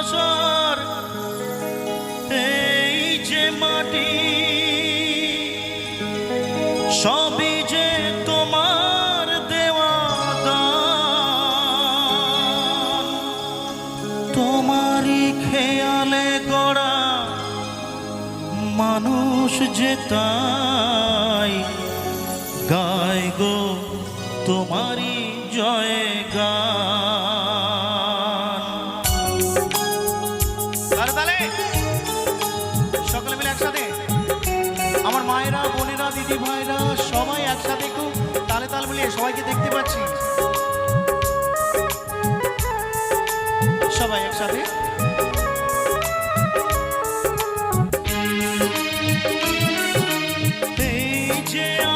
বছর। এই যে মাটি, সবই যে তোমার দেওয়া তোমারই খেয়ালে গড়া মানুষ যে তাই, গায় গো তোমারই জয় গান ভাইরা বোনেরা দিদি ভাইরা সবাই একসাথে একটু তালে তাল মিলিয়ে সবাইকে দেখতে পাচ্ছি। সবাই একসাথে। যে